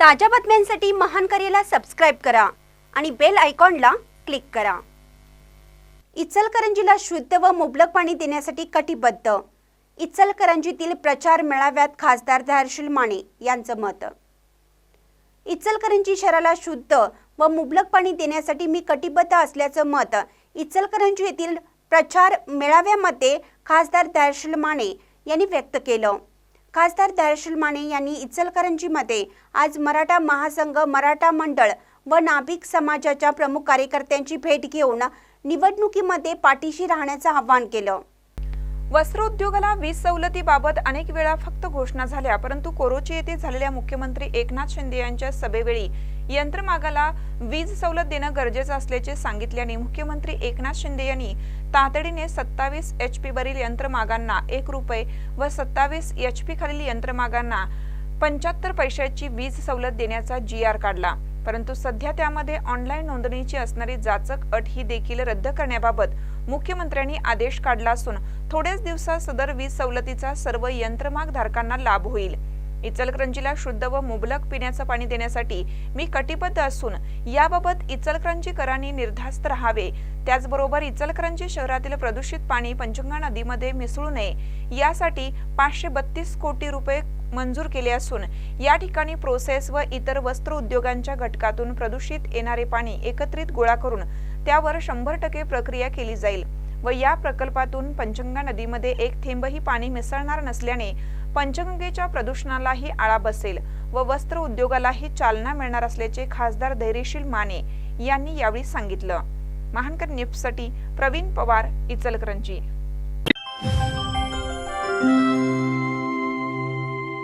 ताज्या बातम्यांसाठी महान करेला सबस्क्राईब करा आणि बेल आयकॉनला क्लिक करा. इचलकरंजीला शुद्ध व मुबलक पाणी देण्यासाठी कटिबद्ध. इचलकरंजीतील प्रचार मेळाव्यात खासदार धारशील माने यांचं मत. इचलकरंजी शहराला शुद्ध व मुबलक पाणी देण्यासाठी मी कटिबद्ध असल्याचं मत इचलकरंजी येथील प्रचार मेळाव्यामध्ये खासदार धारशील माने यांनी व्यक्त केलं. खासदार धारशील माने यांनी इचलकरंजीमध्ये आज मराठा महासंघ मराठा मंडळ व नाभिक समाजाच्या प्रमुख कार्यकर्त्यांची भेट घेऊन निवडणुकीमध्ये पाठीशी राहण्याचं आवाहन केलं. वस्त्रोद्योगाला वीज सवलतीबाबत अनेक वेळा फक्त घोषणा झाल्या परंतु कोरोची येथे झालेल्या मुख्यमंत्री एकनाथ शिंदे यांच्या सभेवेळी यंत्रमागाला वीज सवलत देणं गरजेचं असल्याचे सांगितल्याने मुख्यमंत्री एकनाथ शिंदे यांनी तातडीने सत्तावीस एच पी वरील यंत्रमागांना एक रुपये व सत्तावीस एच पी खालील यंत्रमागांना पंच्याहत्तर पैशाची वीज सवलत देण्याचा जी आर काढला. परंतु सध्या त्यामध्ये ऑनलाईन नोंदणीची असणारी जाचक अट ही देखील रद्द करण्याबाबत मुख्यमंत्र्यांनी आदेश काढला असून थोड्याच दिवसात सदर वीज सवलतीचा सर्व यंत्रमाग धारकांना लाभ होईल. इचलकरंजीला शुद्ध व मुबलक पिण्याचं पाणी देण्यासाठी मी कटिबद्ध असून याबाबत इचलकरंजीकरांनी निर्धास्त राहावे. त्याचबरोबर इचलकरंजी शहरातील प्रदूषित पाणी पंचगंगा नदीमध्ये मिसळू नये. यासाठी पाचशे बत्तीस कोटी रुपये मंजूर केले असून या ठिकाणी प्रोसेस व इतर वस्त्र उद्योगांच्या घटकातून प्रदूषित येणारे पाणी एकत्रित गोळा करून त्यावर शंभर टक्के प्रक्रिया केली जाईल व या प्रकल्पातून पंचगंगा नदीमध्ये एक थेंबही पाणी मिसळणार नसल्याने पंचगंगेच्या प्रदूषणालाही आळा बसेल व वस्त्र उद्योगालाही चालना मिळणार असल्याचे खासदार धैर्यशील माने यांनी यावेळी सांगितलं. महानकर न्यूजसाठी प्रवीण पवार इचलकरंजी.